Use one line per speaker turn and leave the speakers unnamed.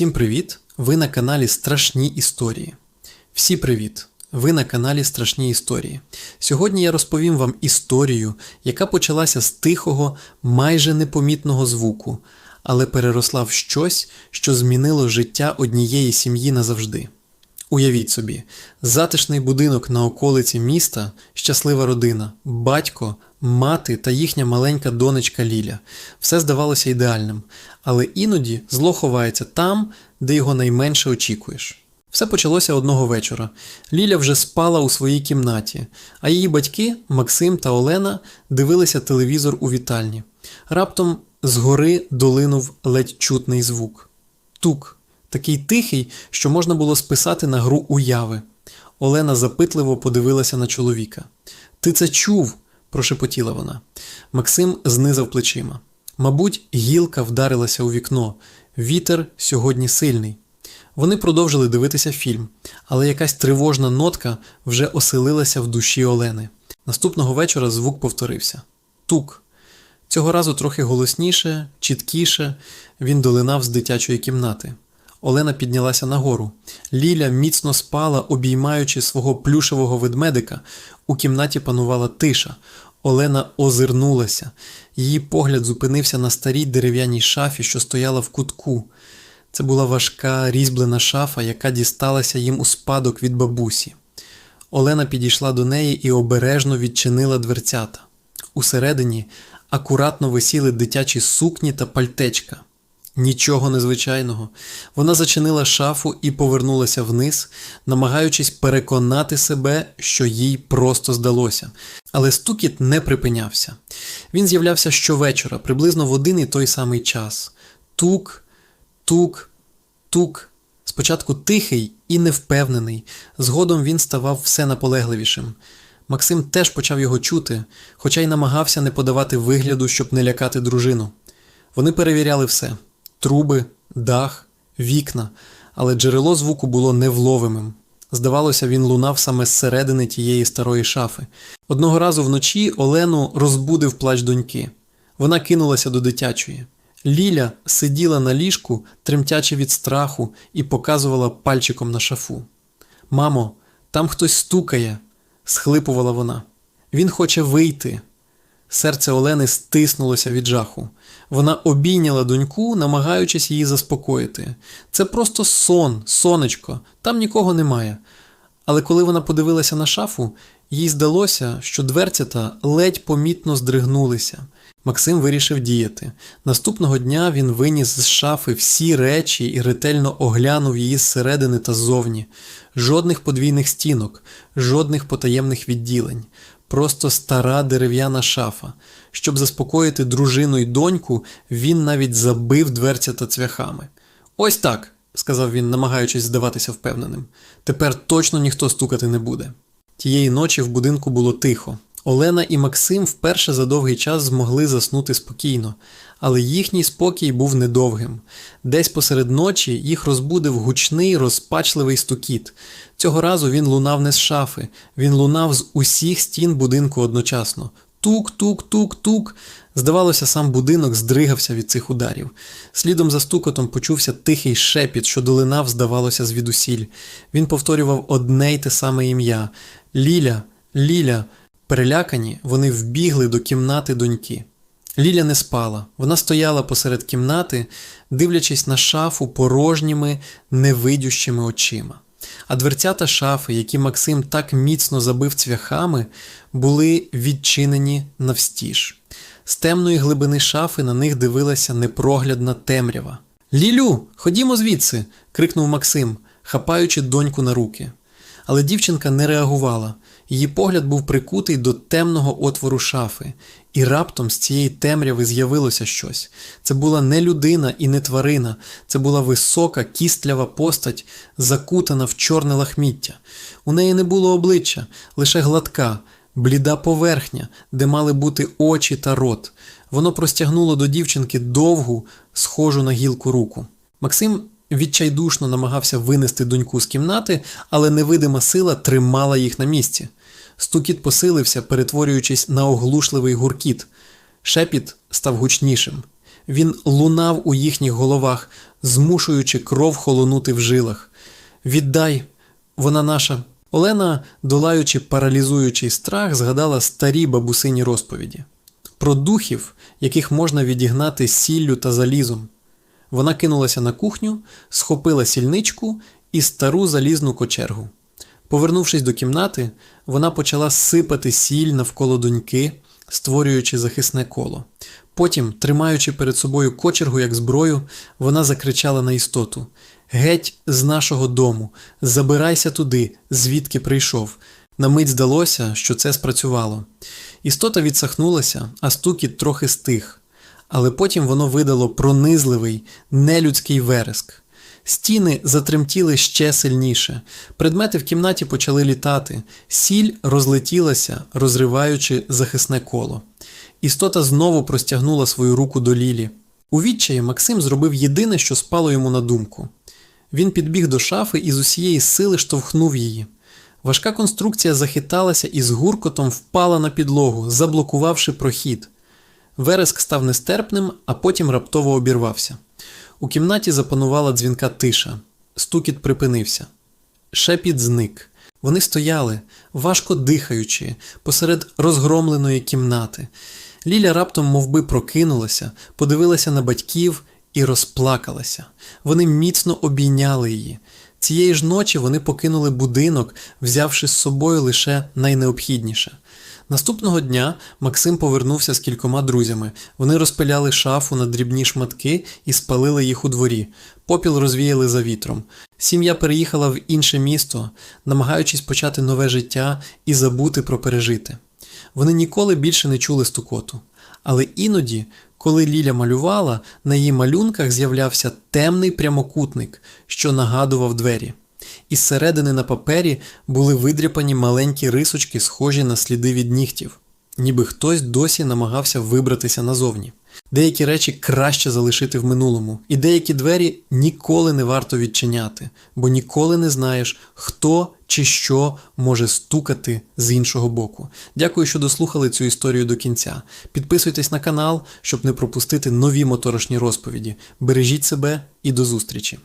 Всім привіт! Ви на каналі Страшні Історії. Всі привіт! Ви на каналі Страшні Історії. Сьогодні я розповім вам історію, яка почалася з тихого, майже непомітного звуку, але переросла в щось, що змінило життя однієї сім'ї назавжди. Уявіть собі, затишний будинок на околиці міста, щаслива родина, батько, мати та їхня маленька донечка Ліля. Все здавалося ідеальним, але іноді зло ховається там, де його найменше очікуєш. Все почалося одного вечора. Ліля вже спала у своїй кімнаті, а її батьки, Максим та Олена, дивилися телевізор у вітальні. Раптом згори долинув ледь чутний звук. Тук, такий тихий, що можна було списати на гру уяви. Олена запитливо подивилася на чоловіка. Ти це чув? Прошепотіла вона. Максим знизав плечима. Мабуть, гілка вдарилася у вікно. Вітер сьогодні сильний. Вони продовжили дивитися фільм, але якась тривожна нотка вже оселилася в душі Олени. Наступного вечора звук повторився. Тук. Цього разу трохи голосніше, чіткіше він долинав з дитячої кімнати. Олена піднялася нагору. Ліля міцно спала, обіймаючи свого плюшевого ведмедика. У кімнаті панувала тиша. Олена озирнулася. Її погляд зупинився на старій дерев'яній шафі, що стояла в кутку. Це була важка різьблена шафа, яка дісталася їм у спадок від бабусі. Олена підійшла до неї і обережно відчинила дверцята. Усередині акуратно висіли дитячі сукні та пальтечка. Нічого незвичайного. Вона зачинила шафу і повернулася вниз, намагаючись переконати себе, що їй просто здалося. Але стукіт не припинявся. Він з'являвся щовечора, приблизно в один і той самий час. Тук, тук, тук. Спочатку тихий і невпевнений, згодом він ставав все наполегливішим. Максим теж почав його чути, хоча й намагався не подавати вигляду, щоб не лякати дружину. Вони перевіряли все труби, дах, вікна, але джерело звуку було невловимим. Здавалося, він лунав саме зсередини тієї старої шафи. Одного разу вночі Олену розбудив плач доньки. Вона кинулася до дитячої. Ліля сиділа на ліжку, тремтячи від страху, і показувала пальчиком на шафу. Мамо, там хтось стукає, схлипувала вона. Він хоче вийти. Серце Олени стиснулося від жаху. Вона обійняла доньку, намагаючись її заспокоїти. Це просто сон, сонечко, там нікого немає. Але коли вона подивилася на шафу, їй здалося, що дверцята ледь помітно здригнулися. Максим вирішив діяти. Наступного дня він виніс з шафи всі речі і ретельно оглянув її зсередини та ззовні. Жодних подвійних стінок, жодних потаємних відділень. Просто стара дерев'яна шафа. Щоб заспокоїти дружину й доньку, він навіть забив дверця та цвяхами. Ось так, сказав він, намагаючись здаватися впевненим. Тепер точно ніхто стукати не буде. Тієї ночі в будинку було тихо. Олена і Максим вперше за довгий час змогли заснути спокійно, але їхній спокій був недовгим. Десь посеред ночі їх розбудив гучний, розпачливий стукіт. Цього разу він лунав не з шафи, він лунав з усіх стін будинку одночасно. Тук-тук-тук-тук. Здавалося, сам будинок здригався від цих ударів. Слідом за стукотом почувся тихий шепіт, що долинав, здавалося, звідусіль. Він повторював одне й те саме ім'я Ліля, Ліля. Перелякані, вони вбігли до кімнати доньки. Ліля не спала, вона стояла посеред кімнати, дивлячись на шафу порожніми, невидющими очима. А дверцята шафи, які Максим так міцно забив цвяхами, були відчинені навстіж. З темної глибини шафи на них дивилася непроглядна темрява. Лілю, ходімо звідси. крикнув Максим, хапаючи доньку на руки. Але дівчинка не реагувала. Її погляд був прикутий до темного отвору шафи, і раптом з цієї темряви з'явилося щось. Це була не людина і не тварина, це була висока, кістлява постать, закутана в чорне лахміття. У неї не було обличчя, лише гладка, бліда поверхня, де мали бути очі та рот. Воно простягнуло до дівчинки довгу, схожу на гілку руку. Максим відчайдушно намагався винести доньку з кімнати, але невидима сила тримала їх на місці. Стукіт посилився, перетворюючись на оглушливий гуркіт. Шепіт став гучнішим. Він лунав у їхніх головах, змушуючи кров холонути в жилах. Віддай, вона наша. Олена, долаючи паралізуючий страх, згадала старі бабусині розповіді про духів, яких можна відігнати сіллю та залізом. Вона кинулася на кухню, схопила сільничку і стару залізну кочергу. Повернувшись до кімнати, вона почала сипати сіль навколо доньки, створюючи захисне коло. Потім, тримаючи перед собою кочергу як зброю, вона закричала на істоту: Геть з нашого дому, забирайся туди, звідки прийшов. На мить здалося, що це спрацювало. Істота відсахнулася, а стукіт трохи стих, але потім воно видало пронизливий, нелюдський вереск. Стіни затремтіли ще сильніше, предмети в кімнаті почали літати, сіль розлетілася, розриваючи захисне коло. Істота знову простягнула свою руку до Лілі. У відчаї Максим зробив єдине, що спало йому на думку. Він підбіг до шафи і з усієї сили штовхнув її. Важка конструкція захиталася і з гуркотом впала на підлогу, заблокувавши прохід. Вереск став нестерпним, а потім раптово обірвався. У кімнаті запанувала дзвінка тиша. Стукіт припинився. Шепіт зник. Вони стояли, важко дихаючи, посеред розгромленої кімнати. Ліля раптом мовби прокинулася, подивилася на батьків і розплакалася. Вони міцно обійняли її. Цієї ж ночі вони покинули будинок, взявши з собою лише найнеобхідніше. Наступного дня Максим повернувся з кількома друзями. Вони розпиляли шафу на дрібні шматки і спалили їх у дворі. Попіл розвіяли за вітром. Сім'я переїхала в інше місто, намагаючись почати нове життя і забути про пережите. Вони ніколи більше не чули стукоту. Але іноді, коли Ліля малювала, на її малюнках з'являвся темний прямокутник, що нагадував двері. Із середини на папері були видряпані маленькі рисочки, схожі на сліди від нігтів, ніби хтось досі намагався вибратися назовні. Деякі речі краще залишити в минулому, і деякі двері ніколи не варто відчиняти, бо ніколи не знаєш, хто чи що може стукати з іншого боку. Дякую, що дослухали цю історію до кінця. Підписуйтесь на канал, щоб не пропустити нові моторошні розповіді. Бережіть себе і до зустрічі!